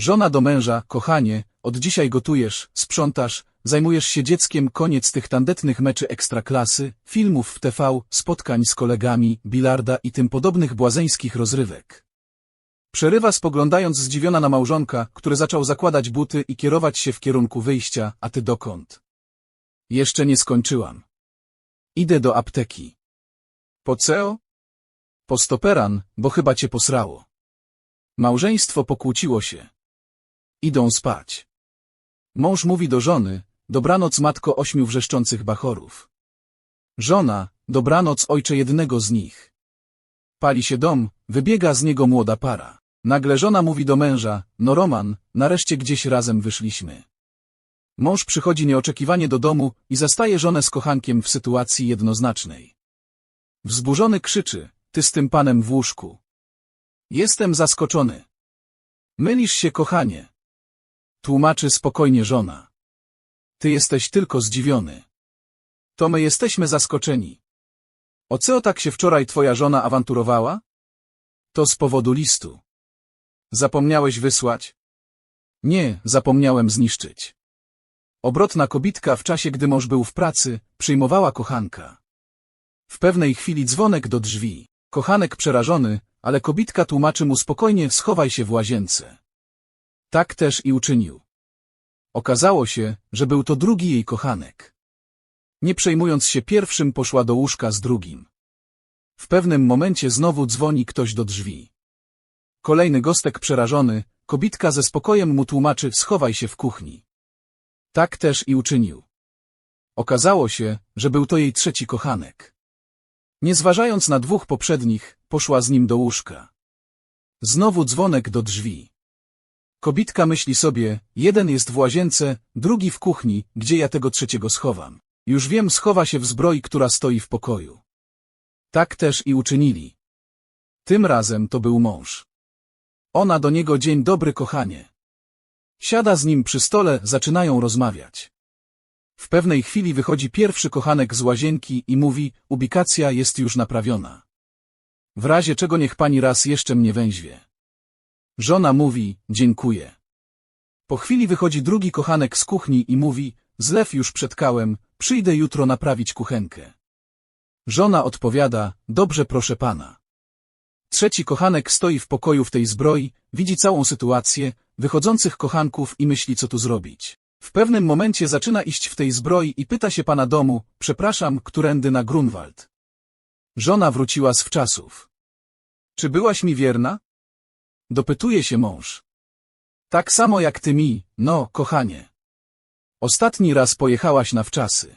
Żona do męża, kochanie, od dzisiaj gotujesz, sprzątasz, zajmujesz się dzieckiem, koniec tych tandetnych meczy ekstraklasy, filmów w TV, spotkań z kolegami, bilarda i tym podobnych błazeńskich rozrywek. Przerywa spoglądając zdziwiona na małżonka, który zaczął zakładać buty i kierować się w kierunku wyjścia, a ty dokąd? Jeszcze nie skończyłam. Idę do apteki. Po co? Po stoperan, bo chyba cię posrało. Małżeństwo pokłóciło się. Idą spać. Mąż mówi do żony, dobranoc matko ośmiu wrzeszczących bachorów. Żona, dobranoc ojcze jednego z nich. Pali się dom, wybiega z niego młoda para. Nagle żona mówi do męża, no Roman, nareszcie gdzieś razem wyszliśmy. Mąż przychodzi nieoczekiwanie do domu i zastaje żonę z kochankiem w sytuacji jednoznacznej. Wzburzony krzyczy, ty z tym panem w łóżku. Jestem zaskoczony. Mylisz się, kochanie. Tłumaczy spokojnie żona. Ty jesteś tylko zdziwiony. To my jesteśmy zaskoczeni. O co tak się wczoraj twoja żona awanturowała? To z powodu listu. Zapomniałeś wysłać? Nie, zapomniałem zniszczyć. Obrotna kobitka w czasie, gdy mąż był w pracy, przyjmowała kochanka. W pewnej chwili dzwonek do drzwi. Kochanek przerażony, ale kobitka tłumaczy mu spokojnie, schowaj się w łazience. Tak też i uczynił. Okazało się, że był to drugi jej kochanek. Nie przejmując się pierwszym, poszła do łóżka z drugim. W pewnym momencie znowu dzwoni ktoś do drzwi. Kolejny gostek przerażony, kobitka ze spokojem mu tłumaczy, schowaj się w kuchni. Tak też i uczynił. Okazało się, że był to jej trzeci kochanek. Nie zważając na dwóch poprzednich, poszła z nim do łóżka. Znowu dzwonek do drzwi. Kobitka myśli sobie, jeden jest w łazience, drugi w kuchni, gdzie ja tego trzeciego schowam. Już wiem, schowa się w zbroi, która stoi w pokoju. Tak też i uczynili. Tym razem to był mąż. Ona do niego dzień dobry, kochanie. Siada z nim przy stole, zaczynają rozmawiać. W pewnej chwili wychodzi pierwszy kochanek z łazienki i mówi, ubikacja jest już naprawiona. W razie czego niech pani raz jeszcze mnie węźwie. Żona mówi, dziękuję. Po chwili wychodzi drugi kochanek z kuchni i mówi, zlew już przetkałem, przyjdę jutro naprawić kuchenkę. Żona odpowiada, dobrze proszę pana. Trzeci kochanek stoi w pokoju w tej zbroi, widzi całą sytuację, wychodzących kochanków i myśli co tu zrobić. W pewnym momencie zaczyna iść w tej zbroi i pyta się pana domu, przepraszam, którędy na Grunwald. Żona wróciła z wczasów. Czy byłaś mi wierna? Dopytuje się mąż. Tak samo jak ty mi, no, kochanie. Ostatni raz pojechałaś na wczasy.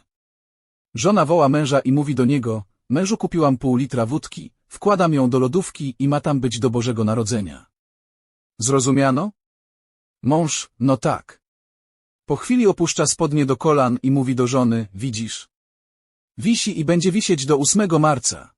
Żona woła męża i mówi do niego, mężu kupiłam pół litra wódki, wkładam ją do lodówki i ma tam być do Bożego Narodzenia. Zrozumiano? Mąż, no tak. Po chwili opuszcza spodnie do kolan i mówi do żony, widzisz. Wisi i będzie wisieć do 8 marca.